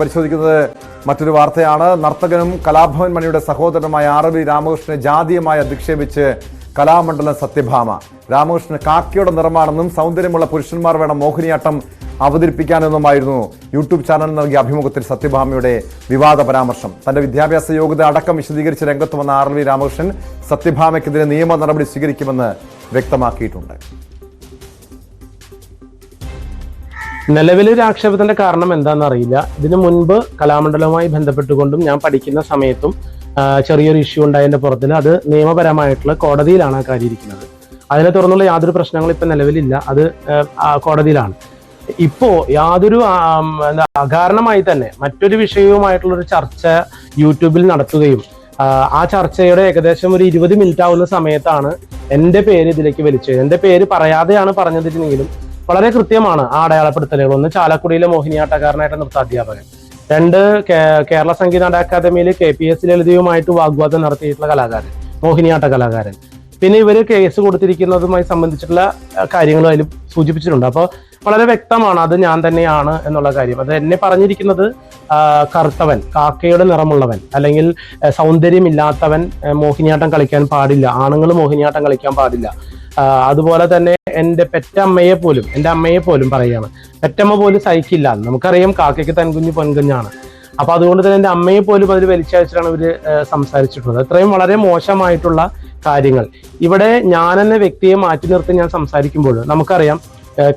പരിശോധിക്കുന്നത് മറ്റൊരു വാർത്തയാണ്. നർത്തകനും കലാഭവൻ മണിയുടെ സഹോദരനുമായ ആർ വി രാമകൃഷ്ണനെ ജാതീയമായി അധിക്ഷേപിച്ച് കലാമണ്ഡലം സത്യഭാമ. രാമകൃഷ്ണന് കാക്കയുടെ നിറമാണെന്നും സൗന്ദര്യമുള്ള പുരുഷന്മാർ വേണം മോഹിനിയാട്ടം അവതരിപ്പിക്കാനെന്നുമായിരുന്നു യൂട്യൂബ് ചാനൽ നൽകിയ അഭിമുഖത്തിൽ സത്യഭാമയുടെ വിവാദ പരാമർശം. തന്റെ വിദ്യാഭ്യാസ യോഗ്യത അടക്കം വിശദീകരിച്ച് രംഗത്ത് വന്ന ആർ വി രാമകൃഷ്ണൻ സത്യഭാമയ്ക്കെതിരെ നിയമ നടപടി സ്വീകരിക്കുമെന്ന് വ്യക്തമാക്കിയിട്ടുണ്ട്. നിലവിൽ ആക്ഷേപത്തിന്റെ കാരണം എന്താണെന്ന് അറിയില്ല ഇതിനു മുൻപ് കലാമണ്ഡലവുമായി ബന്ധപ്പെട്ടുകൊണ്ടും ഞാൻ പഠിക്കുന്ന സമയത്തും ചെറിയൊരു ഇഷ്യൂ ഉണ്ടായതിന്റെ പുറത്തിൽ. അത് നിയമപരമായിട്ടുള്ള കോടതിയിലാണ് ആ കാര്യം ഇരിക്കുന്നത്. അതിനെ തുടർന്നുള്ള യാതൊരു പ്രശ്നങ്ങളും ഇപ്പൊ നിലവിലില്ല. അത് കോടതിയിലാണ്. ഇപ്പോ യാതൊരു അകാരണമായി തന്നെ മറ്റൊരു വിഷയവുമായിട്ടുള്ള ഒരു ചർച്ച യൂട്യൂബിൽ നടത്തുകയും ആ, ആ ചർച്ചയുടെ ഏകദേശം ഒരു ഇരുപത് മിനിറ്റ് ആവുന്ന സമയത്താണ് എന്റെ പേര് ഇതിലേക്ക് വലിച്ചത്. എന്റെ പേര് പറയാതെയാണ് പറഞ്ഞതിരുന്നെങ്കിലും വളരെ കൃത്യമാണ് ആ അടയാളപ്പെടുത്തലുകൾ. ഒന്ന് ചാലക്കുടിയിലെ മോഹിനിയാട്ടക്കാരനായിട്ട് നൃത്ത അധ്യാപകൻ. രണ്ട് കേരള സംഗീത അക്കാദമിയിൽ കെ പി എസ് ലളിതയുമായിട്ട് വാഗ്വാദം നടത്തിയിട്ടുള്ള കലാകാരൻ മോഹിനിയാട്ട കലാകാരൻ. പിന്നെ ഇവർ കേസ് കൊടുത്തിരിക്കുന്നതുമായി സംബന്ധിച്ചിട്ടുള്ള കാര്യങ്ങൾ അതിൽ സൂചിപ്പിച്ചിട്ടുണ്ട്. അപ്പോൾ വളരെ വ്യക്തമാണ് അത് ഞാൻ തന്നെയാണ് എന്നുള്ള കാര്യം. അത് എന്നെ പറഞ്ഞിരിക്കുന്നത് കറുത്തവൻ കാക്കയുടെ നിറമുള്ളവൻ അല്ലെങ്കിൽ സൗന്ദര്യമില്ലാത്തവൻ മോഹിനിയാട്ടം കളിക്കാൻ പാടില്ല ആണുങ്ങൾ മോഹിനിയാട്ടം കളിക്കാൻ പാടില്ല അതുപോലെ തന്നെ എന്റെ പെറ്റമ്മയെ പോലും എന്റെ അമ്മയെ പോലും പറയുകയാണ്. പെറ്റമ്മ പോലും സഹിക്കില്ല. നമുക്കറിയാം കാക്കയ്ക്ക് തൻകുഞ്ഞ് പൊൻകുഞ്ഞാണ്. അപ്പൊ അതുകൊണ്ട് തന്നെ എന്റെ അമ്മയെ പോലും അതിൽ വലിച്ചയച്ചിട്ടാണ് ഇവർ സംസാരിച്ചിട്ടുള്ളത്. അത്രയും വളരെ മോശമായിട്ടുള്ള കാര്യങ്ങൾ. ഇവിടെ ഞാൻ എന്ന വ്യക്തിയെ മാറ്റി നിർത്തി ഞാൻ സംസാരിക്കുമ്പോൾ നമുക്കറിയാം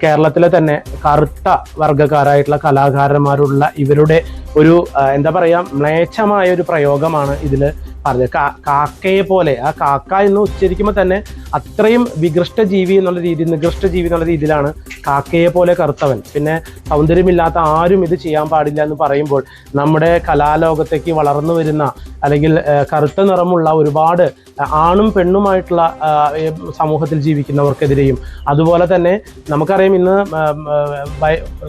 കേരളത്തിലെ തന്നെ കറുത്ത വർഗക്കാരായിട്ടുള്ള കലാകാരന്മാരുള്ള ഇവരുടെ ഒരു എന്താ പറയാ മ്ലേച്ഛമായ ഒരു പ്രയോഗമാണ് ഇതിൽ പറഞ്ഞത് കാക്കയെ പോലെ. ആ കാക്ക എന്ന് ഉച്ചരിക്കുമ്പോൾ തന്നെ അത്രയും വികൃഷ്ട ജീവി എന്നുള്ള രീതി നികൃഷ്ട ജീവി എന്നുള്ള രീതിയിലാണ് കാക്കയെ പോലെ കറുത്തവൻ. പിന്നെ സൗന്ദര്യമില്ലാത്ത ആരും ഇത് ചെയ്യാൻ പാടില്ല എന്ന് പറയുമ്പോൾ നമ്മുടെ കലാലോകത്തേക്ക് വളർന്നു വരുന്ന അല്ലെങ്കിൽ കറുത്ത നിറമുള്ള ഒരുപാട് ആണും പെണ്ണുമായിട്ടുള്ള സമൂഹത്തിൽ ജീവിക്കുന്നവർക്കെതിരെയും അതുപോലെ തന്നെ നമുക്കറിയാം ഇന്ന്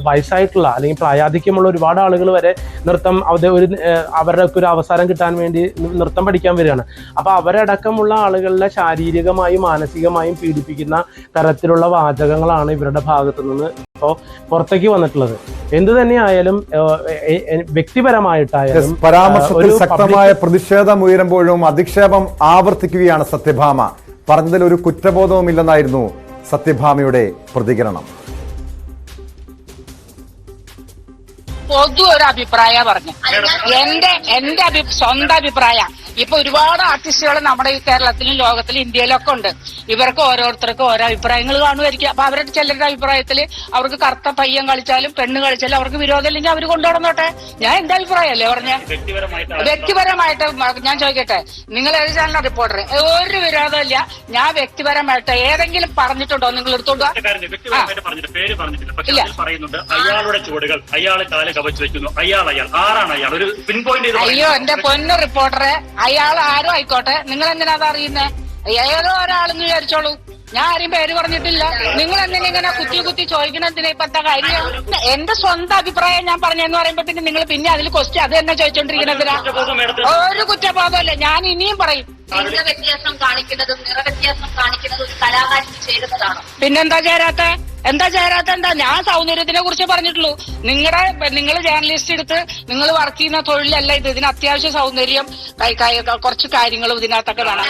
വയസ്സായിട്ടുള്ള അല്ലെങ്കിൽ പ്രായാധിക്യമുള്ള ഒരുപാട് ആളുകൾ വരെ നൃത്തം അത് ഒരു അവരുടെ ഒരു അവസരം കിട്ടാൻ വേണ്ടി നൃത്തം പഠിക്കാൻ വരികയാണ്. അപ്പോൾ അവരടക്കമുള്ള ആളുകളെ ശാരീരികമായും മാനസികമായും പീഡിപ്പിക്കുന്ന തരത്തിലുള്ള വാചകങ്ങളാണ് ഇവരുടെ ഭാഗത്തു നിന്ന് ഇപ്പോൾ പുറത്തേക്ക് വന്നിട്ടുള്ളത്. എന്തു തന്നെയായാലും വ്യക്തിപരമായിട്ടായാലും പരാമർശത്തിൽ ശക്തമായ പ്രതിഷേധം ഉയരുമ്പോഴും അധിക്ഷേപം ആവർത്തിക്കുകയാണ് സത്യഭാമ. പറഞ്ഞതിൽ ഒരു കുറ്റബോധവുമില്ലെന്നായിരുന്നു സത്യഭാമയുടെ പ്രതികരണം. പൊതു ഒരു അഭിപ്രായ പറഞ്ഞു. എന്റെ എന്റെ അഭി സ്വന്തം അഭിപ്രായ. ഇപ്പൊ ഒരുപാട് ആർട്ടിസ്റ്റുകൾ നമ്മുടെ ഈ കേരളത്തിലും ലോകത്തിലും ഇന്ത്യയിലും ഒക്കെ ഉണ്ട്. ഇവർക്ക് ഓരോരുത്തർക്കും ഓരോ അഭിപ്രായങ്ങൾ കാണുമായിരിക്കും. അപ്പൊ അവരുടെ ചിലരുടെ അഭിപ്രായത്തിൽ അവർക്ക് കറുത്ത പയ്യൻ കളിച്ചാലും പെണ്ണ് കളിച്ചാലും അവർക്ക് വിരോധമില്ലെങ്കിൽ അവർ കൊണ്ടുനടന്നോട്ടെ? ഞാൻ എന്റെ അഭിപ്രായമല്ലേ പറഞ്ഞ? വ്യക്തിപരമായിട്ട് ഞാൻ ചോദിക്കട്ടെ? നിങ്ങൾ ഏത് ചാനൽ റിപ്പോർട്ടർ ഒരു വിരോധമില്ല. ഞാൻ വ്യക്തിപരമായിട്ട് ഏതെങ്കിലും പറഞ്ഞിട്ടുണ്ടോ നിങ്ങൾ എടുത്തോണ്ടോ ഇല്ല. അയാളുടെ ചുവടുകൾ അയാളെ കാൽ കവച്ചു വെക്കുന്നു അയാൾ അയാൾ ആരാണ് അയാൾ ഒരു പിൻ പോയിന്റ് അയ്യോ എന്റെ പൊന്നു റിപ്പോർട്ടറെ അയാൾ ആരും ആയിക്കോട്ടെ. നിങ്ങൾ എന്തിനാ അത് അറിയുന്നേ? ഏതോ ഒരാളെന്ന് വിചാരിച്ചോളൂ. ഞാൻ ആരും പേര് പറഞ്ഞിട്ടില്ല. നിങ്ങൾ എന്തിനാ ഇങ്ങനെ കുത്തി കുത്തി ചോദിക്കണതിന് ഇപ്പത്തെ കാര്യം? എന്റെ സ്വന്തം അഭിപ്രായം ഞാൻ പറഞ്ഞെന്ന് പറയുമ്പോ പിന്നെ നിങ്ങൾ പിന്നെ അതിൽ ക്വസ്റ്റ്യൻ അത് തന്നെ ചോദിച്ചോണ്ടിരിക്കണതിനാ ഒരു കുറ്റബോധമല്ല. ഞാൻ ഇനിയും പറയും. ലിംഗ വ്യത്യാസം കാണിക്കുന്നതും നിറവ്യത്യാസം കാണിക്കുന്നതും ഒരു കലാകാരിക്ക് ചേരുന്നതാണ്? പിന്നെന്താ ചേരാത്ത? എന്താ ചേരാത്ത? എന്താ? ഞാൻ സൗന്ദര്യത്തിനെ കുറിച്ച് പറഞ്ഞിട്ടുള്ളൂ. നിങ്ങളുടെ നിങ്ങൾ ജേർണലിസ്റ്റ് എടുത്ത് നിങ്ങൾ വർക്ക് ചെയ്യുന്ന തൊഴിലല്ല ഇത്. ഇതിന് അത്യാവശ്യം സൗന്ദര്യം കുറച്ച് കാര്യങ്ങളും ഇതിനകത്തൊക്കെ ആരാണ്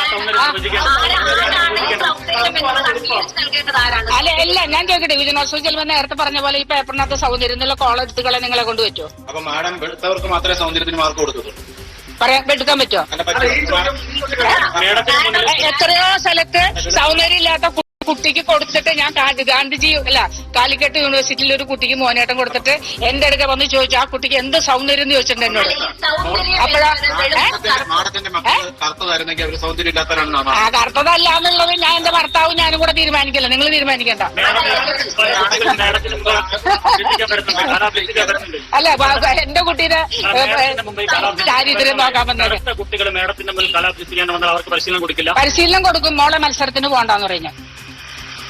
അല്ല അല്ല ഞാൻ ചോദിക്കട്ടെ. വിജയനോത്സവം ചെലവ് നേരത്തെ പറഞ്ഞ പോലെ ഈ പേപ്പറിനകത്ത് സൗന്ദര്യം എന്നുള്ള കോളം എടുത്തുകളെ നിങ്ങളെ കൊണ്ട് പറ്റുമോ അപ്പൊ മാഡം വെളുത്തവർക്ക് മാത്രമേ സൗന്ദര്യത്തിന് മാർക്ക് കൊടുക്കുള്ളൂ പറയാൻ എടുക്കാൻ പറ്റുമോ എത്രയോ സ്ഥലത്ത് സൗന്ദര്യം ഇല്ലാത്ത കുട്ടിക്ക് കൊടുത്തിട്ട് ഞാൻ ഗാന്ധിജി അല്ല കാലിക്കട്ട് യൂണിവേഴ്സിറ്റിയിൽ ഒരു കുട്ടിക്ക് മോനേട്ടം കൊടുത്തിട്ട് എന്റെ അടുക്ക വന്ന് ചോദിച്ചു ആ കുട്ടിക്ക് എന്ത് സൗന്ദര്യം എന്ന് ചോദിച്ചിട്ടുണ്ട് എന്നോട്. സൗന്ദര്യം അപ്പോഴാ ആ കറുത്തതല്ല എന്നുള്ളത് ഞാൻ എന്റെ ഭർത്താവും ഞാനും കൂടെ തീരുമാനിക്കില്ല? നിങ്ങൾ തീരുമാനിക്കണ്ട. അല്ല എന്റെ കുട്ടീനെ ദാരിദ്ര്യം നോക്കാൻ വന്നത് കുട്ടികൾ മേഡത്തിന്റെ മുമ്പിൽ കലാഭ്യസിക്കാൻ വന്നാൽ അവർക്ക് പരിശീലനം കൊടുക്കില്ല? പരിശീലനം കൊടുക്കും മോളെ മത്സരത്തിന് പോകണ്ടെന്ന് പറഞ്ഞു.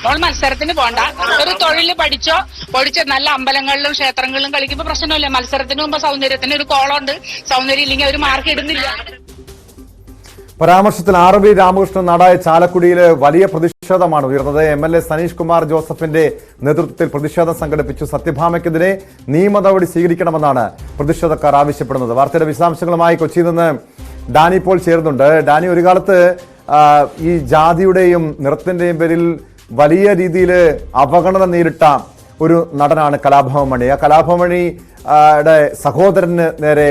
മോൾ മത്സരത്തിന് പോണ്ട. ഒരു തൊഴിൽ പഠിച്ചോ? പഠിച്ച നല്ല അമ്പലങ്ങളിലും ക്ഷേത്രങ്ങളിലും കളിക്കുമ്പോ പ്രശ്നമില്ല. മത്സരത്തിന് മുമ്പ് സൗന്ദര്യത്തിന് ഒരു കോളുണ്ട് സൗന്ദര്യം ഇല്ലെങ്കിൽ ഒരു മാർക്ക് ഇടുന്നില്ല. പരാമർശത്തിൽ ആർ ബി രാമകൃഷ്ണൻ നാടായ ചാലക്കുടിയിൽ വലിയ പ്രതിഷേധമാണ് ഉയർന്നത്. M L A Saneesh Kumar ജോസഫിന്റെ നേതൃത്വത്തിൽ പ്രതിഷേധം സംഘടിപ്പിച്ചു. സത്യഭാമയ്ക്കെതിരെ നിയമ നടപടി സ്വീകരിക്കണമെന്നാണ് പ്രതിഷേധക്കാർ ആവശ്യപ്പെടുന്നത്. വാർത്തയുടെ വിശദാംശങ്ങളുമായി കൊച്ചിയിൽ നിന്ന് ഡാനി ഇപ്പോൾ ചേരുന്നുണ്ട്. ഡാനി ഒരു കാലത്ത് ഈ ജാതിയുടെയും നിറത്തിന്റെയും പേരിൽ വലിയ രീതിയിൽ അവഗണന നേരിട്ട ഒരു നടനാണ് കലാഭവൻ മണി ആ കലാഭവൻ മണി യുടെ സഹോദരന് നേരെ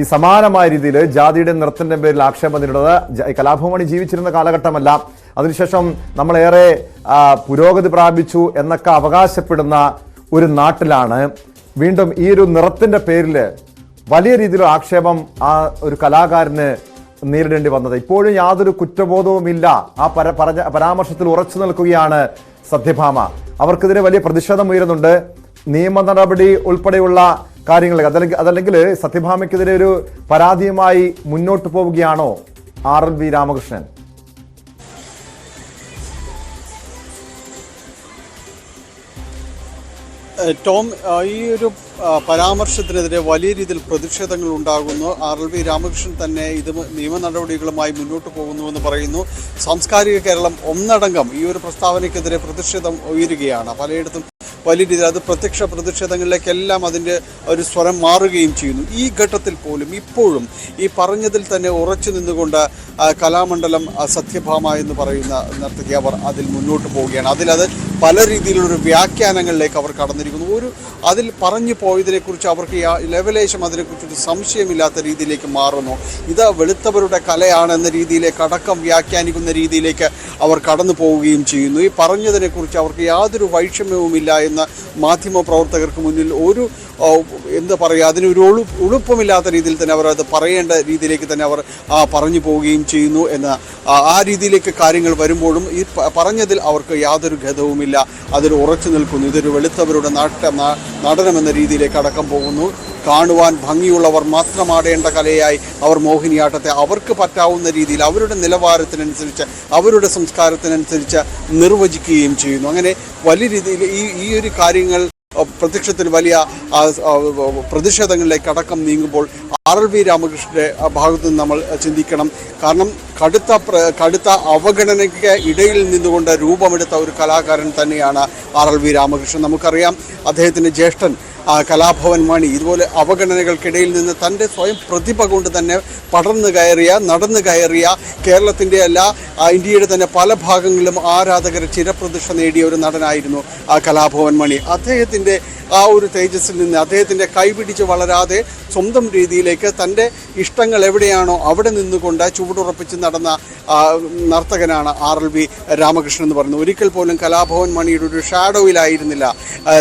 ഈ സമാനമായ രീതിയിൽ ജാതിയുടെ നൃത്തത്തിന്റെ പേരിൽ ആക്ഷേപം നേരിടുന്നത് കലാഭവമണി ജീവിച്ചിരുന്ന കാലഘട്ടമല്ല. അതിനുശേഷം നമ്മളേറെ പുരോഗതി പ്രാപിച്ചു എന്നൊക്കെ അവകാശപ്പെടുന്ന ഒരു നാട്ടിലാണ്. വീണ്ടും ഈ ഒരു നിറത്തിന്റെ പേരിൽ വലിയ രീതിയിലുള്ള ആക്ഷേപം ആ ഒരു കലാകാരന് നേരിടേണ്ടി വന്നത്. ഇപ്പോഴും യാതൊരു കുറ്റബോധവുമില്ല. ആ പര പറഞ്ഞ പരാമർശത്തിൽ ഉറച്ചു നിൽക്കുകയാണ് സത്യഭാമ. അവർക്കെതിരെ വലിയ പ്രതിഷേധം ഉയരുന്നുണ്ട് നിയമ നടപടി ഉൾപ്പെടെയുള്ള കാര്യങ്ങൾ അതല്ലെങ്കിൽ അതല്ലെങ്കിൽ സത്യഭാമയ്ക്കെതിരെ ഒരു പരാതിയുമായി മുന്നോട്ട് പോവുകയാണോ R L V Ramakrishnan? Tom ഈ ഒരു പരാമർശത്തിനെതിരെ വലിയ രീതിയിൽ പ്രതിഷേധങ്ങൾ ഉണ്ടാകുന്നു. ആർ എൽ വി രാമകൃഷ്ണൻ തന്നെ ഇത് നിയമ നടപടികളുമായി മുന്നോട്ട് പോകുന്നുവെന്ന് പറയുന്നു. സാംസ്കാരിക കേരളം ഒന്നടങ്കം ഈ ഒരു പ്രസ്താവനയ്ക്കെതിരെ പ്രതിഷേധം ഉയരുകയാണ്. പലയിടത്തും വലിയ രീതിയിൽ അത് പ്രത്യക്ഷ പ്രതിഷേധങ്ങളിലേക്കെല്ലാം അതിന്റെ ഒരു സ്വരം മാറുകയും ചെയ്യുന്നു. ഈ ഘട്ടത്തിൽ പോലും ഇപ്പോഴും ഈ പറഞ്ഞതിൽ തന്നെ ഉറച്ചു നിന്നുകൊണ്ട് കലാമണ്ഡലം സത്യഭാമ എന്ന് പറയുന്ന നർത്തകി അവർ അതിൽ മുന്നോട്ട് പോവുകയാണ്. അതിലത് പല രീതിയിലുള്ള വ്യാഖ്യാനങ്ങളിലേക്ക് അവർ കടന്നിരിക്കുന്നു. ഒരു അതിൽ പറഞ്ഞു പോയതിനെക്കുറിച്ച് അവർക്ക് ലെവലേശം അതിനെക്കുറിച്ചൊരു സംശയമില്ലാത്ത രീതിയിലേക്ക് മാറുന്നു. ഇത് വെളുത്തവരുടെ കലയാണ് എന്ന രീതിയിലേക്ക് അടക്കം വ്യാഖ്യാനിക്കുന്ന രീതിയിലേക്ക് അവർ കടന്നു പോവുകയും ചെയ്യുന്നു. ഈ പറഞ്ഞതിനെക്കുറിച്ച് അവർക്ക് യാതൊരു വൈഷമ്യവുമില്ല എന്ന മാധ്യമ പ്രവർത്തകർക്ക് മുന്നിൽ ഒരു എന്താ പറയുക അതിനൊരു ഒളു ഉളുപ്പമില്ലാത്ത രീതിയിൽ തന്നെ അവർ അത് പറയേണ്ട രീതിയിലേക്ക് തന്നെ അവർ പറഞ്ഞു പോവുകയും ചെയ്യുന്നു എന്ന ആ, രീതിയിലേക്ക് കാര്യങ്ങൾ വരുമ്പോഴും ഈ പറഞ്ഞതിൽ അവർക്ക് യാതൊരു ഖേദവുമില്ല അതിൽ ഉറച്ചു നിൽക്കുന്നു. ഇതൊരു വെളുത്തവരുടെ നാട്ട നടനമെന്ന രീതിയിലേക്ക് അടക്കം പോകുന്നു. കാണുവാൻ ഭംഗിയുള്ളവർ മാത്രമാടേണ്ട കലയായി അവർ മോഹിനിയാട്ടത്തെ അവർക്ക് പറ്റാവുന്ന രീതിയിൽ അവരുടെ നിലവാരത്തിനനുസരിച്ച് അവരുടെ സംസ്കാരത്തിനനുസരിച്ച് നിർവചിക്കുകയും ചെയ്യുന്നു. അങ്ങനെ വലിയ രീതിയിൽ ഈ ഈ ഒരു കാര്യങ്ങൾ പ്രത്യക്ഷത്തിൽ വലിയ പ്രതിഷേധങ്ങളിലേക്ക് അടക്കം നീങ്ങുമ്പോൾ ആർ എൽ വി രാമകൃഷ്ണന്റെ ഭാഗത്ത് നിന്ന് നമ്മൾ ചിന്തിക്കണം. കാരണം കടുത്ത കടുത്ത അവഗണനയ്ക്ക് ഇടയിൽ നിന്നുകൊണ്ട് രൂപമെടുത്ത ഒരു കലാകാരൻ തന്നെയാണ് ആർ എൽ വി രാമകൃഷ്ണൻ. നമുക്കറിയാം അദ്ദേഹത്തിന്റെ ജ്യേഷ്ഠൻ കലാഭവൻ മണി. ഇതുപോലെ അവഗണനകൾക്കിടയിൽ നിന്ന് തന്റെ സ്വയം പ്രതിഭ കൊണ്ട് തന്നെ പടർന്നു കയറിയ നടന്നു കയറിയ കേരളത്തിന്റെ അല്ല ഇന്ത്യയുടെ തന്നെ പല ഭാഗങ്ങളിലും ആരാധകർ ചിരപ്രതിഷ്ഠ നേടിയ ഒരു നടനായിരുന്നു ആ കലാഭവൻ മണി. അദ്ദേഹത്തിന്റെ ആ ഒരു തേജസ്സിൽ നിന്ന് അദ്ദേഹത്തിന്റെ കൈപിടിച്ച് വളരാതെ സ്വന്തം രീതിയിലേക്ക് തന്റെ ഇഷ്ടങ്ങൾ എവിടെയാണോ അവിടെ നിന്നുകൊണ്ട് ചുവടുറപ്പിച്ച് നടന്ന നർത്തകനാണ് ആർ എൽ വി രാമകൃഷ്ണൻ എന്ന് പറയുന്നത്. ഒരിക്കൽ പോലും കലാഭവൻ മണിയുടെ ഒരു ഷാഡോയിലായിരുന്നില്ല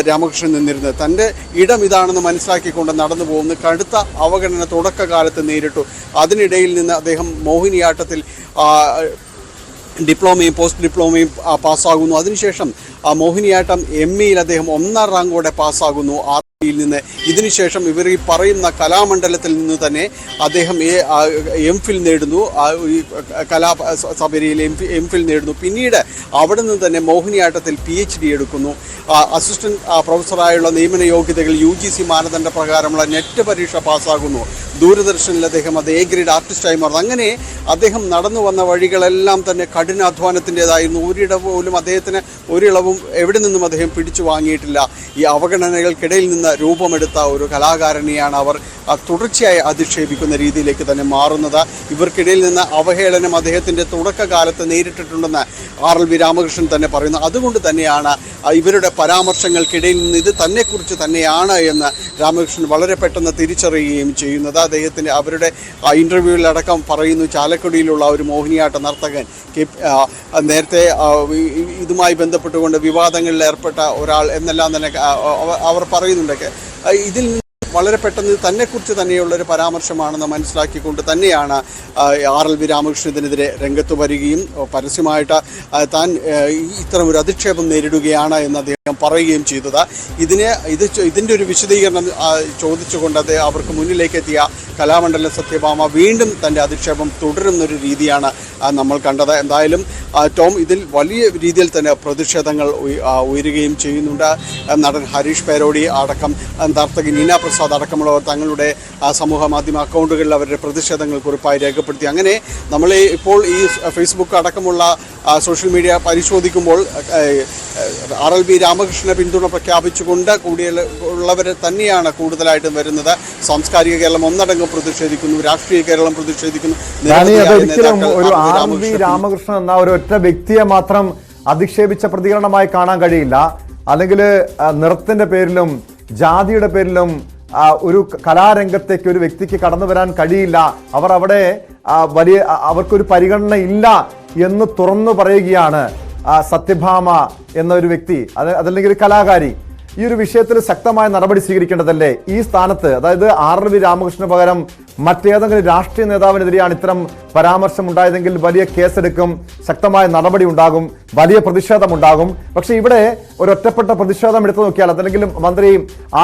രാമകൃഷ്ണൻ നിന്നിരുന്നത്. തന്റെ ഇടം ഇതാണെന്ന് മനസ്സിലാക്കിക്കൊണ്ട് നടന്നു പോകുന്ന കടുത്ത അവഗണന തുടക്കകാലത്ത് നേരിട്ടു. അതിനിടയിൽ നിന്ന് അദ്ദേഹം മോഹിനിയാട്ടത്തിൽ ഡിപ്ലോമയും പോസ്റ്റ് ഡിപ്ലോമയും പാസ്സാകുന്നു. അതിനുശേഷം മോഹിനിയാട്ടം എം ഇയിൽ അദ്ദേഹം ഒന്നാം റാങ്കോടെ പാസ്സാകുന്നു. യിൽ നിന്ന്. ഇതിനുശേഷം ഇവർ ഈ പറയുന്ന കലാമണ്ഡലത്തിൽ നിന്ന് തന്നെ അദ്ദേഹം എം ഫിൽ നേടുന്നു. ഈ കലാ സഭയിൽ എം എം ഫിൽ നേടുന്നു. പിന്നീട് അവിടെ നിന്ന് തന്നെ മോഹിനിയാട്ടത്തിൽ പി എച്ച് ഡി എടുക്കുന്നു. അസിസ്റ്റന്റ് പ്രൊഫസറായുള്ള നിയമന യോഗ്യതകൾ യു ജി സി മാനദണ്ഡ പ്രകാരമുള്ള നെറ്റ് പരീക്ഷ പാസ്സാകുന്നു. ദൂരദർശനിൽ അദ്ദേഹം അത് എ ഗ്രേഡ് ആർട്ടിസ്റ്റായി മാറുന്നു. അങ്ങനെ അദ്ദേഹം നടന്നു വന്ന വഴികളെല്ലാം തന്നെ കഠിനാധ്വാനത്തിന്റെതായിരുന്നു ഒരിടവ് പോലും അദ്ദേഹത്തിന് ഒരിളവും എവിടെ നിന്നും അദ്ദേഹം പിടിച്ചു വാങ്ങിയിട്ടില്ല. ഈ അവഗണനകൾക്കിടയിൽ നിന്ന് രൂപമെടുത്ത ഒരു കലാകാരനെയാണ് അവർ തുടർച്ചയായി അധിക്ഷേപിക്കുന്ന രീതിയിലേക്ക് തന്നെ മാറുന്നത്. ഇവർക്കിടയിൽ നിന്ന് അവഹേളനം അദ്ദേഹത്തിന്റെ തുടക്കകാലത്ത് നേരിട്ടിട്ടുണ്ടെന്ന് ആർ എൽ വി രാമകൃഷ്ണൻ തന്നെ പറയുന്നു. അതുകൊണ്ട് തന്നെയാണ് ഇവരുടെ പരാമർശങ്ങൾക്കിടയിൽ നിന്ന് ഇത് തന്നെക്കുറിച്ച് തന്നെയാണ് എന്ന് രാമകൃഷ്ണൻ വളരെ പെട്ടെന്ന് തിരിച്ചറിയുകയും ചെയ്യുന്നത്. അദ്ദേഹത്തിന്റെ അവരുടെ ഇന്റർവ്യൂവിലടക്കം പറയുന്നു ചാലക്കുടിയിലുള്ള ഒരു മോഹിനിയാട്ട നർത്തകൻ നേരത്തെ ഇതുമായി ബന്ധപ്പെട്ടുകൊണ്ട് വിവാദങ്ങളിൽ ഏർപ്പെട്ട ഒരാൾ എന്നെല്ലാം തന്നെ അവർ പറയുന്നുണ്ട്. ആ, ഇതിൽ നിന്ന് വളരെ പെട്ടെന്ന് തന്നെക്കുറിച്ച് തന്നെയുള്ള ഒരു പരാമർശമാണെന്ന് മനസ്സിലാക്കിക്കൊണ്ട് തന്നെയാണ് ആർ എൽ വി രാമകൃഷ്ണൻ ഇതിനെതിരെ രംഗത്ത് വരികയും പരസ്യമായിട്ട് താൻ ഇത്തരം ഒരു അധിക്ഷേപം നേരിടുകയാണ് എന്ന് അദ്ദേഹം പറയുകയും ചെയ്തത്. ഇതിനെ ഇത് ഇതിന്റെ ഒരു വിശദീകരണം ചോദിച്ചുകൊണ്ട് അത് അവർക്ക് മുന്നിലേക്ക് എത്തിയ കലാമണ്ഡലം സത്യഭാമ വീണ്ടും തന്റെ അധിക്ഷേപം തുടരുന്നൊരു രീതിയാണ് നമ്മൾ കണ്ടത്. എന്തായാലും ടോം ഇതിൽ വലിയ രീതിയിൽ തന്നെ പ്രതിഷേധങ്ങൾ ഉയരുകയും ചെയ്യുന്നുണ്ട്. നടൻ ഹരീഷ് പേരോടി അടക്കം നർത്തകി നീന പ്രസാദ് അടക്കമുള്ളവർ തങ്ങളുടെ ആ, സമൂഹ മാധ്യമ അക്കൗണ്ടുകളിൽ അവരുടെ പ്രതിഷേധങ്ങൾ കുറിപ്പായി രേഖപ്പെടുത്തി അങ്ങനെ നമ്മൾ ഇപ്പോൾ ഈ ഫേസ്ബുക്ക് അടക്കമുള്ള സോഷ്യൽ മീഡിയ പരിശോധിക്കുമ്പോൾ ആർ എൽ ബി രാമകൃഷ്ണനെ പിന്തുണ പ്രഖ്യാപിച്ചുകൊണ്ട് കൂടിയ ഉള്ളവരെ തന്നെയാണ് കൂടുതലായിട്ടും വരുന്നത് സാംസ്കാരിക കേരളം ഒന്നടങ്കം പ്രതിഷേധിക്കുന്നു രാഷ്ട്രീയ കേരളം പ്രതിഷേധിക്കുന്നു ഒരു ആർ. ബി. രാമകൃഷ്ണൻ എന്ന ഒരു ഒറ്റ വ്യക്തിയെ മാത്രം അധിക്ഷേപിച്ച പ്രതികരണമായി കാണാൻ കഴിയില്ല അല്ലെങ്കിൽ നിറത്തിന്റെ പേരിലും ജാതിയുടെ പേരിലും ഒരു കലാരംഗത്തേക്ക് ഒരു വ്യക്തിക്ക് കടന്നു വരാൻ കഴിയില്ല. അവർ അവിടെ വലിയ അവർക്കൊരു പരിഗണന ഇല്ല എന്ന് തുറന്നു പറയുകയാണ് സത്യഭാമ എന്ന ഒരു വ്യക്തി. അത് അതല്ലെങ്കിൽ ഒരു കലാകാരി. ഈ ഒരു വിഷയത്തിൽ ശക്തമായ നടപടി സ്വീകരിക്കേണ്ടതല്ലേ? ഈ സ്ഥാനത്ത് അതായത് ആർ എൽ വി രാമകൃഷ്ണന് പകരം മറ്റേതെങ്കിലും രാഷ്ട്രീയ നേതാവിനെതിരെയാണ് ഇത്തരം പരാമർശം ഉണ്ടായതെങ്കിൽ വലിയ കേസെടുക്കും ശക്തമായ നടപടി ഉണ്ടാകും വലിയ പ്രതിഷേധം ഉണ്ടാകും പക്ഷെ ഇവിടെ ഒരു ഒറ്റപ്പെട്ട പ്രതിഷേധം എടുത്തു നോക്കിയാൽ അതല്ലെങ്കിൽ മന്ത്രി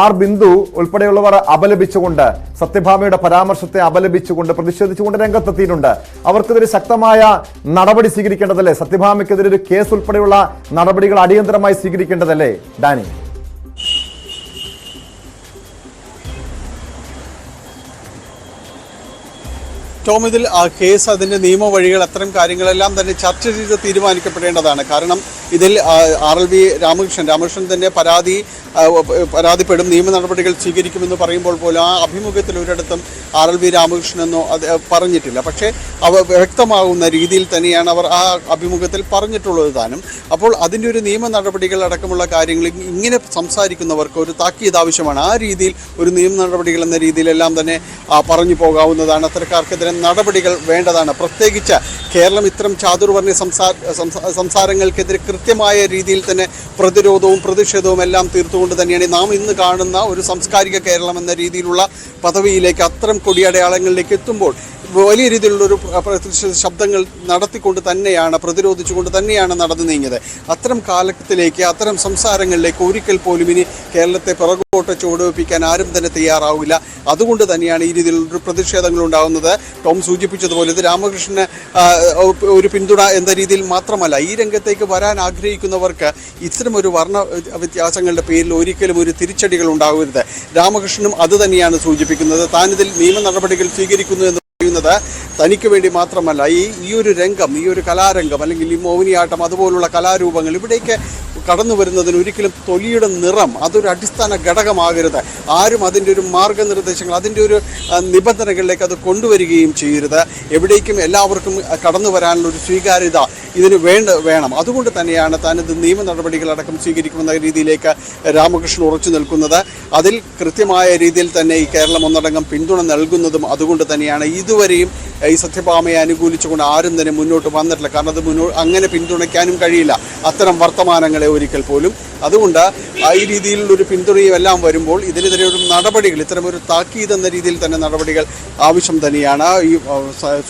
ആർ ബിന്ദു ഉൾപ്പെടെയുള്ളവർ അപലപിച്ചുകൊണ്ട് സത്യഭാമയുടെ പരാമർശത്തെ അപലപിച്ചുകൊണ്ട് പ്രതിഷേധിച്ചുകൊണ്ട് രംഗത്തെത്തിയിട്ടുണ്ട്. അവർക്കെതിരെ ശക്തമായ നടപടി സ്വീകരിക്കേണ്ടതല്ലേ? സത്യഭാമയ്ക്കെതിരെ ഒരു കേസ് ഉൾപ്പെടെയുള്ള നടപടികൾ അടിയന്തരമായി സ്വീകരിക്കേണ്ടതല്ലേ? ഡാനി. ടോം ഇതിൽ ആ കേസ് അതിന്റെ നിയമവഴികൾ അത്തരം കാര്യങ്ങളെല്ലാം തന്നെ ചർച്ച ചെയ്ത് തീരുമാനിക്കപ്പെടേണ്ടതാണ്. കാരണം ഇതിൽ R L V Ramakrishnan Ramakrishnan തന്നെ പരാതി പരാതിപ്പെടും നിയമ നടപടികൾ സ്വീകരിക്കുമെന്ന് പറയുമ്പോൾ പോലും ആ അഭിമുഖത്തിൽ ഒരിടത്തും ആർ എൽ വി രാമകൃഷ്ണൻ എന്നോ അത് പറഞ്ഞിട്ടില്ല. പക്ഷേ അവ വ്യക്തമാകുന്ന രീതിയിൽ തന്നെയാണ് അവർ ആ അഭിമുഖത്തിൽ പറഞ്ഞിട്ടുള്ളത് താനും. അപ്പോൾ അതിന്റെ ഒരു നിയമ നടപടികൾ അടക്കമുള്ള കാര്യങ്ങൾ ഇങ്ങനെ സംസാരിക്കുന്നവർക്ക് ഒരു താക്കീത് ആവശ്യമാണ്. ആ രീതിയിൽ ഒരു നിയമ നടപടികൾ എന്ന രീതിയിലെല്ലാം തന്നെ പറഞ്ഞു പോകാവുന്നതാണ്. അത്തരക്കാർക്കെതിരെ നടപടികൾ വേണ്ടതാണ്. പ്രത്യേകിച്ച് കേരളം ഇത്തരം ചാതുർവർണ സംസാര സംസാരങ്ങൾക്കെതിരെ കൃത്യമായ രീതിയിൽ തന്നെ പ്രതിരോധവും പ്രതിഷേധവും എല്ലാം തീർത്തുകൊണ്ട് തന്നെയാണ് നാം ഇന്ന് കാണുന്ന ഒരു സാംസ്കാരിക കേരളം എന്ന രീതിയിലുള്ള പദവിയിലേക്ക് അത്തരം കൊടിയടയാളങ്ങളിലേക്ക് എത്തുമ്പോൾ വലിയ രീതിയിലുള്ള ഒരു പ്രതിഷേധ ശബ്ദങ്ങൾ നടത്തിക്കൊണ്ട് തന്നെയാണ് പ്രതിരോധിച്ചുകൊണ്ട് തന്നെയാണ് നടന്നു നീങ്ങിയത്. അത്തരം കാലത്തിലേക്ക് അത്തരം സംസാരങ്ങളിലേക്ക് ഒരിക്കൽ പോലും ഇനി കേരളത്തെ പിറകോട്ട് ചുവടുവെപ്പിക്കാൻ ആരും തന്നെ തയ്യാറാവില്ല. അതുകൊണ്ട് തന്നെയാണ് ഈ രീതിയിലുള്ള പ്രതിഷേധങ്ങൾ ഉണ്ടാകുന്നത് ടോം സൂചിപ്പിച്ചതുപോലെ ഇത് രാമകൃഷ്ണന് ഒരു പിന്തുണ എന്ന രീതിയിൽ മാത്രമല്ല ഈ രംഗത്തേക്ക് വരാൻ ആഗ്രഹിക്കുന്നവർക്ക് ഇത്തരം ഒരു വർണ വ്യത്യാസങ്ങളുടെ പേരിൽ ഒരിക്കലും ഒരു തിരിച്ചടികൾ ഉണ്ടാകരുത് രാമകൃഷ്ണനും അത് തന്നെയാണ് സൂചിപ്പിക്കുന്നത്. താനിതിൽ നിയമ നടപടികൾ സ്വീകരിക്കുന്നു എന്ന് പറയുന്നത് തനിക്ക് വേണ്ടി മാത്രമല്ല ഈ ഈ ഒരു രംഗം ഈ ഒരു കലാരംഗം അല്ലെങ്കിൽ ഈ മോഹിനിയാട്ടം അതുപോലുള്ള കലാരൂപങ്ങൾ ഇവിടേക്ക് കടന്നു വരുന്നതിന് ഒരിക്കലും തൊലിയുടെ നിറം അതൊരു അടിസ്ഥാന ഘടകമാകരുത്. ആരും അതിന്റെ ഒരു മാർഗനിർദ്ദേശങ്ങൾ അതിന്റെ ഒരു നിബന്ധനകളിലേക്ക് അത് കൊണ്ടുവരികയും ചെയ്യരുത്. എവിടേക്കും എല്ലാവർക്കും കടന്നു വരാനുള്ള ഒരു സ്വീകാര്യത ഇതിന് വേണ്ട വേണം. അതുകൊണ്ട് തന്നെയാണ് താനിത് നിയമ നടപടികളടക്കം സ്വീകരിക്കുമെന്ന രീതിയിലേക്ക് രാമകൃഷ്ണൻ ഉറച്ചു നിൽക്കുന്നത്. അതിൽ കൃത്യമായ രീതിയിൽ തന്നെ ഈ കേരളം ഒന്നടങ്കം പിന്തുണ നൽകുന്നതും അതുകൊണ്ട് തന്നെയാണ് ഇതുവരെയും ഈ സത്യഭാമയെ അനുകൂലിച്ചുകൊണ്ട് ആരും തന്നെ മുന്നോട്ട് വന്നിട്ടില്ല. കാരണം അത് മുന്നോ അങ്ങനെ പിന്തുണയ്ക്കാനും കഴിയില്ല. അത്തരം വർത്തമാനങ്ങളെ ഒരിക്കൽ പോലും. അതുകൊണ്ട് ഈ രീതിയിലുള്ള ഒരു പിന്തുണയും എല്ലാം വരുമ്പോൾ ഇതിനെതിരെ ഒരു നടപടികൾ ഇത്തരം ഒരു താക്കീത് എന്ന രീതിയിൽ തന്നെ നടപടികൾ ആവശ്യം തന്നെയാണ്. ഈ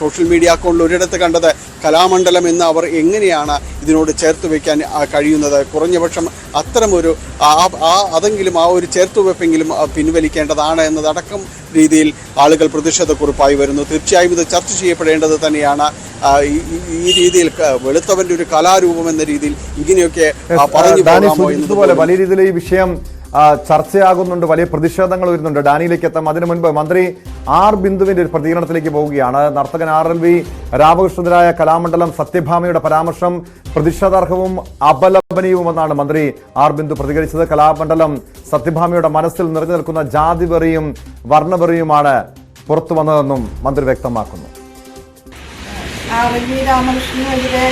സോഷ്യൽ മീഡിയ അക്കൗണ്ടിൽ ഒരിടത്ത് കണ്ടത് കലാമണ്ഡലം എന്ന് അവർ എങ്ങനെയാണ് ഇതിനോട് ചേർത്ത് വയ്ക്കാൻ കഴിയുന്നത്? കുറഞ്ഞപക്ഷം അത്തരമൊരു ആ അതെങ്കിലും ആ ഒരു ചേർത്തുവെപ്പെങ്കിലും പിൻവലിക്കേണ്ടതാണ് എന്നതടക്കം രീതിയിൽ ആളുകൾ പ്രതിഷേധക്കുറിപ്പായി വരുന്നു. തീർച്ചയായും ഇത് ചർച്ച ചെയ്യപ്പെടേണ്ടത് തന്നെയാണ്. ഈ- രീതിയിൽ വെളുത്തവന്റെ ഒരു കലാരൂപം എന്ന രീതിയിൽ ഇങ്ങനെയൊക്കെ പറഞ്ഞു പോകാമോ വലിയ രീതിയിൽ ഈ വിഷയം ചർച്ചയാകുന്നുണ്ട് വലിയ പ്രതിഷേധങ്ങൾ വരുന്നുണ്ട് ഡാനിയിലേക്ക് എത്താം അതിനു മുൻപ് മന്ത്രി ആർ ബിന്ദുവിന്റെ ഒരു പ്രതികരണത്തിലേക്ക് പോവുകയാണ്. നർത്തകൻ ആർ എൽ വി രാമകൃഷ്ണനായ കലാമണ്ഡലം സത്യഭാമയുടെ പരാമർശം പ്രതിഷേധാർഹവും അപലപനീയവുമെന്നാണ് മന്ത്രി ആർ ബിന്ദു പ്രതികരിച്ചത്. കലാമണ്ഡലം സത്യഭാമയുടെ മനസ്സിൽ നിറഞ്ഞു നിൽക്കുന്ന ജാതിവെറിയും വർണവെറിയുമാണ് പുറത്തു വന്നതെന്നും മന്ത്രി വ്യക്തമാക്കുന്നു. രാമകൃഷ്ണനെതിരെ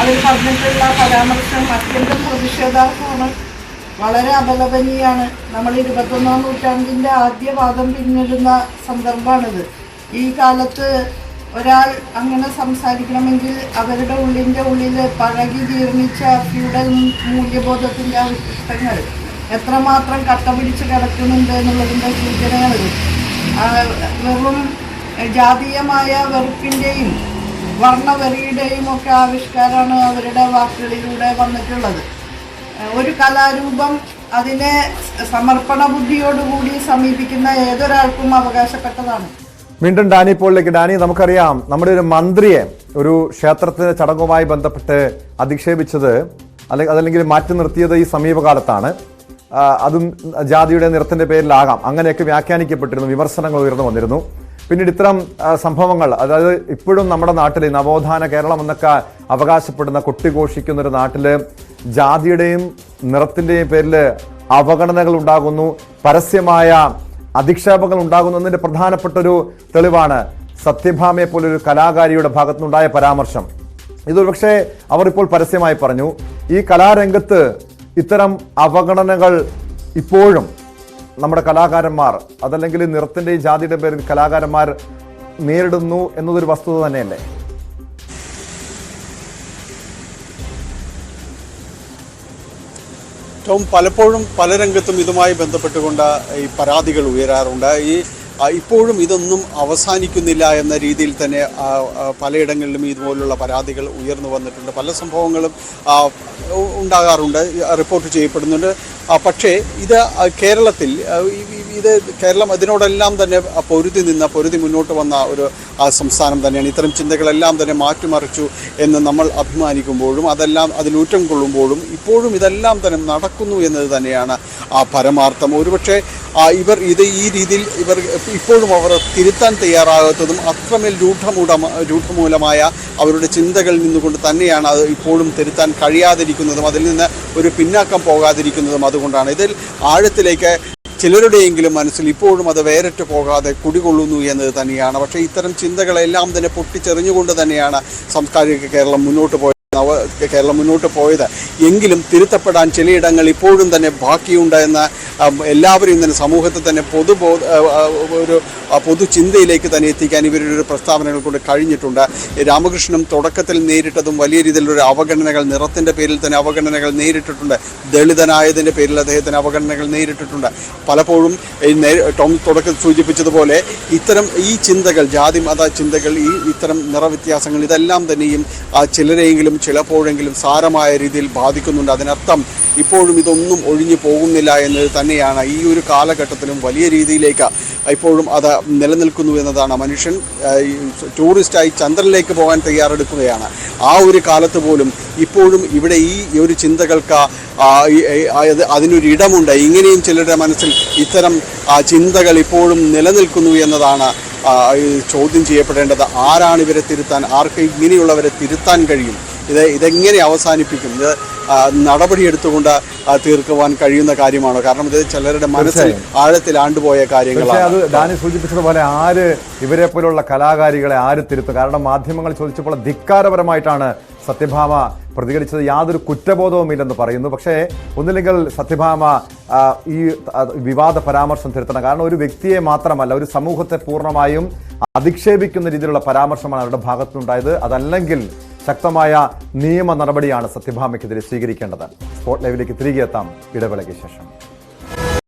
അവർ പറഞ്ഞിട്ടുള്ള പരാമർശം അത്യന്തം പ്രതിഷേധാർഹമാണ്. വളരെ അപലപനീയാണ്. നമ്മൾ ഇരുപത്തൊന്നാം നൂറ്റാണ്ടിന്റെ ആദ്യ വാദം പിന്നിടുന്ന സന്ദർഭമാണിത്. ഈ കാലത്ത് ഒരാൾ അങ്ങനെ സംസാരിക്കണമെങ്കിൽ അവരുടെ ഉള്ളിന്റെ ഉള്ളിൽ പഴകി ജീർണിച്ച ഫ്യൂഡൽ മൂല്യബോധത്തിന്റെ അവശിഷ്ടങ്ങൾ എത്രമാത്രം കട്ട പിടിച്ച് കിടക്കുന്നുണ്ട് എന്നുള്ളതിന്റെ സൂചനയാണിത്. വെറും ജാതീയമായ വെറുപ്പിന്റെയും വർണവെറിയുടെയും ഒക്കെ ആവിഷ്കാരമാണ് അവരുടെ വാക്കുകളിലൂടെ വന്നിട്ടുള്ളത്. ഒരു കലാരൂപം അതിനെ സമർപ്പണ ബുദ്ധിയോടുകൂടി സമീപിക്കുന്ന ഏതൊരാൾക്കും അവകാശപ്പെട്ടതാണ്. വീണ്ടും ഡാനി പോളിലേക്ക്. ഡാനി നമുക്കറിയാം നമ്മുടെ ഒരു മന്ത്രിയെ ഒരു ക്ഷേത്രത്തിന് ചടങ്ങുമായി ബന്ധപ്പെട്ട് അധിക്ഷേപിച്ചത് അല്ലെങ്കിൽ അതല്ലെങ്കിൽ മാറ്റി നിർത്തിയത് ഈ സമീപകാലത്താണ്. അതും ജാതിയുടെ നിറത്തിന്റെ പേരിലാകാം. അങ്ങനെയൊക്കെ വ്യാഖ്യാനിക്കപ്പെട്ടിരുന്നു വിമർശനങ്ങൾ ഉയർന്നു വന്നിരുന്നു. പിന്നീട് ഇത്തരം സംഭവങ്ങൾ അതായത് ഇപ്പോഴും നമ്മുടെ നാട്ടിൽ നവോത്ഥാന കേരളം എന്നൊക്കെ അവകാശപ്പെടുന്ന കൊട്ടിഘോഷിക്കുന്ന ഒരു നാട്ടിൽ ജാതിയുടെയും നിറത്തിന്റെയും പേരിൽ അവഗണനകൾ ഉണ്ടാകുന്നു പരസ്യമായ അധിക്ഷേപങ്ങൾ ഉണ്ടാകുന്നതിന്റെ പ്രധാനപ്പെട്ട ഒരു തെളിവാണ് സത്യഭാമയെ പോലൊരു കലാകാരിയുടെ ഭാഗത്തുനിന്നുണ്ടായ പരാമർശം. ഇതൊരു പക്ഷേ അവർ ഇപ്പോൾ പരസ്യമായി പറഞ്ഞു ഈ കലാരംഗത്ത് ഇത്തരം അവഗണനകൾ ഇപ്പോഴും നമ്മുടെ കലാകാരന്മാർ അതല്ലെങ്കിൽ നിറത്തിന്റെയും ജാതിയുടെയും പേരിൽ കലാകാരന്മാർ നേരിടുന്നു എന്നതൊരു വസ്തുത തന്നെയല്ലേ? ഏറ്റവും പലപ്പോഴും പല രംഗത്തും ഇതുമായി ബന്ധപ്പെട്ടുകൊണ്ട് ഈ പരാതികൾ ഉയരാറുണ്ട്. ഈ ഇപ്പോഴും ഇതൊന്നും അവസാനിക്കുന്നില്ല എന്ന രീതിയിൽ തന്നെ പലയിടങ്ങളിലും ഇതുപോലുള്ള പരാതികൾ ഉയർന്നു വന്നിട്ടുണ്ട്. പല സംഭവങ്ങളും ഉണ്ടാകാറുണ്ട് റിപ്പോർട്ട് ചെയ്യപ്പെടുന്നുണ്ട്. പക്ഷേ ഇത് കേരളത്തിൽ ഇത് കേരളം അതിനോടെല്ലാം തന്നെ പൊരുതി നിന്ന പൊരുതി മുന്നോട്ട് വന്ന ഒരു സംസ്ഥാനം തന്നെയാണ്. ഇത്തരം ചിന്തകളെല്ലാം തന്നെ മാറ്റിമറിച്ചു എന്ന് നമ്മൾ അഭിമാനിക്കുമ്പോഴും അതെല്ലാം അതിലൂറ്റം കൊള്ളുമ്പോഴും ഇപ്പോഴും ഇതെല്ലാം തന്നെ നടക്കുന്നു എന്നത് തന്നെയാണ് ആ പരമാർത്ഥം. ഒരുപക്ഷെ ഇവർ ഇത് ഈ രീതിയിൽ ഇവർ ഇപ്പോഴും അവർ തിരുത്താൻ തയ്യാറാകാത്തതും അത്രമേൽ രൂഢമൂട രൂഢമൂലമായ അവരുടെ ചിന്തകളിൽ നിന്നുകൊണ്ട് തന്നെയാണ് അത് ഇപ്പോഴും തിരുത്താൻ കഴിയാതിരിക്കുന്നതും അതിൽ നിന്ന് ഒരു പിന്നാക്കം പോകാതിരിക്കുന്നതും അതുകൊണ്ടാണ്. ഇതിൽ ആഴത്തിലേക്ക് ചിലരുടെയെങ്കിലും മനസ്സിൽ ഇപ്പോഴും അത് വേറിട്ട് പോകാതെ കുടികൊള്ളുന്നു എന്നത് തന്നെയാണ്. പക്ഷേ ഇത്തരം ചിന്തകളെല്ലാം തന്നെ പൊട്ടിച്ചെറിഞ്ഞുകൊണ്ട് തന്നെയാണ് സാംസ്കാരിക കേരളം മുന്നോട്ട് പോയത്. നവ കേരളം മുന്നോട്ട് പോയത്. എങ്കിലും തിരുത്തപ്പെടാൻ ചിലയിടങ്ങൾ ഇപ്പോഴും തന്നെ ബാക്കിയുണ്ട് എന്ന എല്ലാവരെയും തന്നെ സമൂഹത്തെ തന്നെ പൊതുബോ ആ, ആ, ഒരു പൊതു പൊതുചിന്തയിലേക്ക് തന്നെ എത്തിക്കാൻ ഇവരുടെ ഒരു പ്രസ്താവനകൾ കൊണ്ട് കഴിഞ്ഞിട്ടുണ്ട്. രാമകൃഷ്ണൻ തുടക്കത്തിൽ നേരിട്ടതും വലിയ രീതിയിലുള്ള അവഗണനകൾ നിറത്തിന്റെ പേരിൽ തന്നെ അവഗണനകൾ നേരിട്ടിട്ടുണ്ട്. ദളിതനായതിന്റെ പേരിൽ അദ്ദേഹത്തിന് അവഗണനകൾ നേരിട്ടിട്ടുണ്ട്. പലപ്പോഴും ടോം തുടക്കത്തിൽ സൂചിപ്പിച്ചതുപോലെ ഇത്തരം ഈ ചിന്തകൾ ജാതി മത ചിന്തകൾ ഈ ഇത്തരം നിറവ്യത്യാസങ്ങൾ ഇതെല്ലാം തന്നെയും ചിലരെയെങ്കിലും ചിലപ്പോഴെങ്കിലും സാരമായ രീതിയിൽ ബാധിക്കുന്നുണ്ട്. അതിനർത്ഥം ഇപ്പോഴും ഇതൊന്നും ഒഴിഞ്ഞു പോകുന്നില്ല എന്നത് തന്നെയാണ് ഈ ഒരു കാലഘട്ടത്തിലും വലിയ രീതിയിലേക്ക് ഇപ്പോഴും അത് നിലനിൽക്കുന്നു എന്നതാണ്. മനുഷ്യൻ ടൂറിസ്റ്റായി ചന്ദ്രനിലേക്ക് പോകാൻ തയ്യാറെടുക്കുകയാണ്. ആ ഒരു കാലത്ത് പോലും ഇപ്പോഴും ഇവിടെ ഈ ഒരു ചിന്തകൾക്ക് അതിനൊരു ഇടമുണ്ട്. ഇങ്ങനെയും ചിലരുടെ മനസ്സിൽ ഇത്തരം ചിന്തകൾ ഇപ്പോഴും നിലനിൽക്കുന്നു എന്നതാണ് ചോദ്യം ചെയ്യപ്പെടേണ്ടത്. ആരാണ് ഇവരെ തിരുത്താൻ ആർക്ക് ഇങ്ങനെയുള്ളവരെ തിരുത്താൻ കഴിയും? ഇത് ഇതെങ്ങനെ അവസാനിപ്പിക്കും? ഇത് നടപടിയെടുത്തുകൊണ്ട് തീർക്കുവാൻ കഴിയുന്ന കാര്യമാണോ? കാരണം ഇത് ചിലരുടെ മനസ്സിൽ ആഴത്തിൽ ആണ്ടുപോയ കാര്യങ്ങളാണ്. അത് ഡാനി സൂചിപ്പിച്ചതുപോലെ ആര് ഇവരെ പോലുള്ള കലാകാരികളെ ആര് തിരുത്തും? കാരണം മാധ്യമങ്ങൾ ചോദിച്ചപ്പോൾ ധിക്കാരപരമായിട്ടാണ് സത്യഭാമ പ്രതികരിച്ചത്. യാതൊരു കുറ്റബോധവും ഇല്ലെന്ന് പറയുന്നു. പക്ഷേ ഒന്നില്ലെങ്കിൽ സത്യഭാമ ഈ വിവാദ പരാമർശം തിരുത്തണം. കാരണം ഒരു വ്യക്തിയെ മാത്രമല്ല ഒരു സമൂഹത്തെ പൂർണമായും അധിക്ഷേപിക്കുന്ന രീതിയിലുള്ള പരാമർശമാണ് അവരുടെ ഭാഗത്തുനിന്നുണ്ടായത്. അതല്ലെങ്കിൽ ശക്തമായ നിയമ നടപടിയാണ് സത്യഭാമയ്ക്കെതിരെ സ്വീകരിക്കേണ്ടത്. സ്പോട്ട് ലൈവിലേക്ക് തിരികെ എത്താം ഇടവേളയ്ക്ക് ശേഷം.